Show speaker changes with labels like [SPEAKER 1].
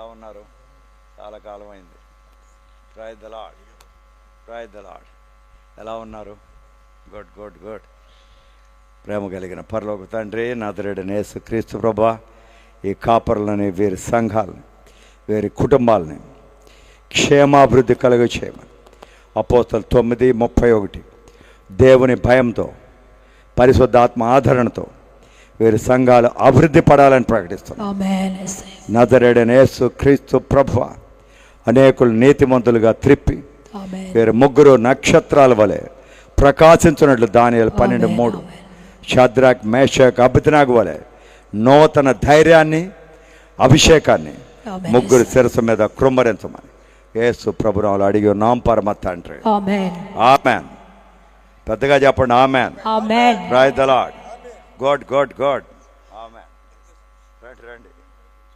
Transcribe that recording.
[SPEAKER 1] ఎలా ఉన్నారు? చాలా కాలం అయింది try the Lord try the Lord ఎలా ఉన్నారు? గుడ్ గుడ్ గుడ్ ప్రేమ కలిగిన పరలోక తండ్రి నాదరేడు నేసు క్రీస్తు ప్రభా ఈ కాపర్లని వీరి సంఘాలని వీరి కుటుంబాలని క్షేమాభివృద్ధి కలుగ చేయమని. అపోతలు తొమ్మిది ముప్పై ఒకటి. దేవుని భయంతో పరిశుద్ధాత్మ ఆదరణతో వీరి సంఘాలు అభివృద్ధి పడాలని ప్రకటిస్తున్నాం
[SPEAKER 2] Amen. Yes.
[SPEAKER 1] నదరేడనేసు క్రీస్తు ప్రభువ అనేకులు నీతిమంతులుగా త్రిప్పి. వీరు ముగ్గురు నక్షత్రాల వలె ప్రకాశించినట్లు దానియాలు పన్నెండు మూడు. షద్రాక్ మేషక్ అభితనాగు వలె నూతన ధైర్యాన్ని అభిషేకాన్ని. ముగ్గురు శిరస్సు మీద కృమ్మరించమని యేసు ప్రభురాలు అడిగి ఉన్నాం పరమ తండ్రి. ఆమెన్ పెద్దగా చెప్పండి ఆమెన్. రాయ్ ద గాడ్ గాడ్ గాడ్. రండి రండి.